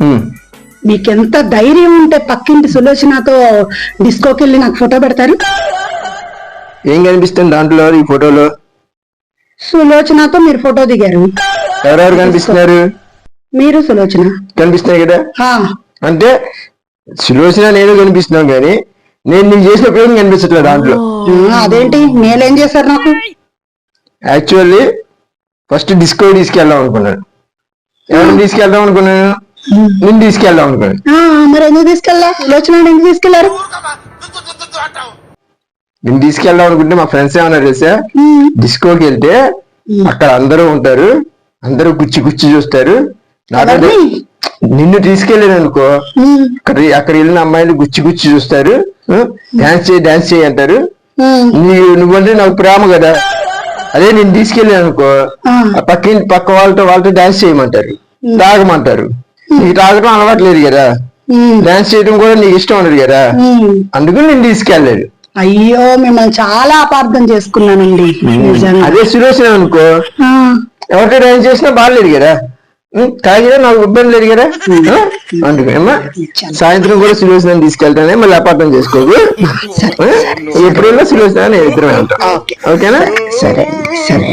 ఉమ్. మీకెంత ధైర్యం ఉంటే పక్కింటి సులోచనతో డిస్కోకి వెళ్ళి నాకు ఫోటో పెడతారు? ఏం కనిపిస్తుంది దాంట్లో ఈ ఫోటోలో? సులోచనతో మీరు ఫోటో దిగారు. ఎవరెవరు కనిపిస్తున్నారు? మీరు సులోచన. కనిపిస్తున్నాయి కదా? అంటే సులోచన నేను కనిపిస్తున్నాం కానీ నేను నీకు చేసిన ఉపయోగం కనిపించట్లేదు దాంట్లో. అదేంటి? నేనేం చేశారు నాకు? యాక్చువల్లీ ఫస్ట్ డిస్కో తీసుకెళ్దాం అనుకున్నాను ఎవరిని తీసుకెళ్దాం అనుకున్నాను నేను తీసుకెళ్దాం అనుకున్నాను మరి ఎందుకు తీసుకెళ్ళా? ఎందుకు తీసుకెళ్ళారు నేను తీసుకెళ్దాం అనుకుంటే మా ఫ్రెండ్స్ ఏమన్నారు తెలుసా? డిస్కోకి వెళ్తే అక్కడ అందరూ ఉంటారు. అందరూ గుచ్చి గుచ్చి చూస్తారు? నిన్ను తీసుకెళ్ళాను అనుకో అక్కడ అక్కడ వెళ్ళిన అమ్మాయిలు గుచ్చి గుచ్చి చూస్తారు. డాన్స్ చేయి డాన్స్ చేయి అంటారు. ఉమ్, నీ నువ్వంటే నాకు ప్రేమ కదా. అదే నేను తీసుకెళ్ళాను అనుకో పక్క పక్క వాళ్ళతో వాళ్ళతో డాన్స్ చేయమంటారు. తాగమంటారు. నీకు తాగడం అలవాటు లేదు కదా? డాన్స్ చేయడం కూడా నీకు ఇష్టం ఉండదు కదా. అందుకని నేను తీసుకెళ్ళలేదు. అయ్యో మిమ్మల్ని చాలా అపార్థం చేసుకున్నానండి. అదే సురేష్ అనుకో ఆ, ఎవరితో డాన్స్ చేసినా బాగాలేదు కదా? తాగినా నాకు ఇబ్బంది లేదు కదా అమ్మా సాయంత్రం కూడా నన్ను తీసుకెళ్తానే మళ్ళీ అపార్థం చేసుకోకు. ఆ? ఎప్పుడైనా సురేష్ నేను ఇద్దరం వెళ్తాం ఓకేనా? సరే సరే